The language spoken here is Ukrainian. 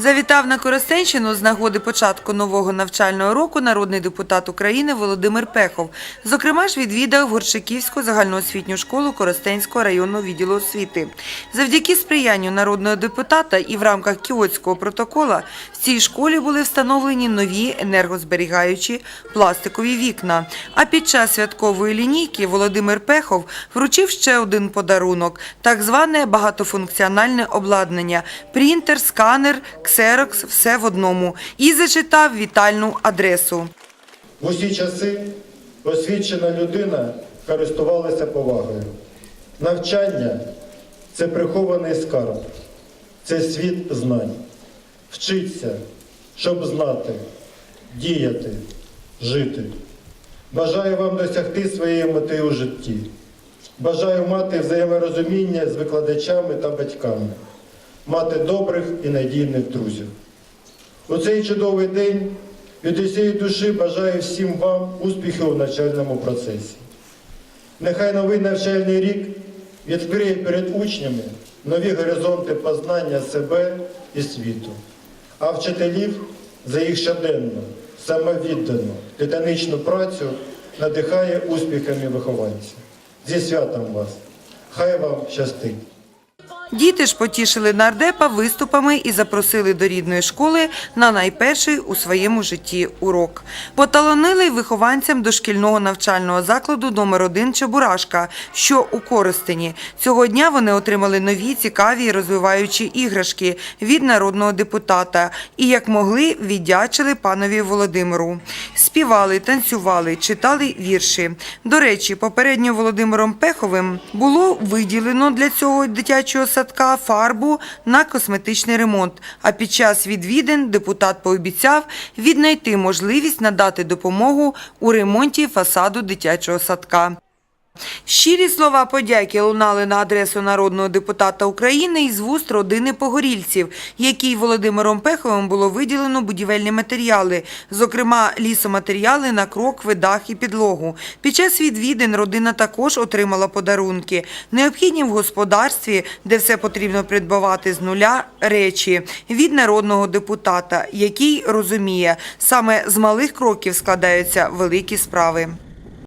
Завітав на Коростенщину з нагоди початку нового навчального року народний депутат України Володимир Пехов. Зокрема ж відвідав Горшиківську загальноосвітню школу Коростенського районного відділу освіти. Завдяки сприянню народного депутата і в рамках Кіотського протокола в цій школі були встановлені нові енергозберігаючі пластикові вікна. А під час святкової лінійки Володимир Пехов вручив ще один подарунок – так зване багатофункціональне обладнання – принтер, сканер, ксерокс – все в одному. І зачитав вітальну адресу. В усі часи освічена людина користувалася повагою. Навчання це прихований скарб, це світ знань. Вчиться, щоб знати, діяти, жити. Бажаю вам досягти своєї мети у житті. Бажаю мати взаєморозуміння з викладачами та батьками, мати добрих і надійних друзів. У цей чудовий день від усієї душі бажаю всім вам успіхів у навчальному процесі. Нехай новий навчальний рік відкриє перед учнями нові горизонти познання себе і світу, а вчителів за їх щоденну, самовіддану, титанічну працю надихає успіхами вихованців. Зі святом вас! Хай вам щастить! Діти ж потішили нардепа виступами і запросили до рідної школи на найперший у своєму житті урок. Поталонили вихованцям дошкільного навчального закладу номер 1 Чебурашка, що у Коростені. Цього дня вони отримали нові цікаві розвиваючі іграшки від народного депутата і, як могли, віддячили панові Володимиру. Співали, танцювали, читали вірші. До речі, попередньо Володимиром Пеховим було виділено для цього дитячого садка фарбу на косметичний ремонт. А під час відвідин депутат пообіцяв віднайти можливість надати допомогу у ремонті фасаду дитячого садка. Щирі слова подяки лунали на адресу народного депутата України із вуст родини Погорільців, якій Володимиром Пеховим було виділено будівельні матеріали, зокрема лісоматеріали на крокви, дах і підлогу. Під час відвідин родина також отримала подарунки, необхідні в господарстві, де все потрібно придбавати з нуля речі від народного депутата, який розуміє, саме з малих кроків складаються великі справи.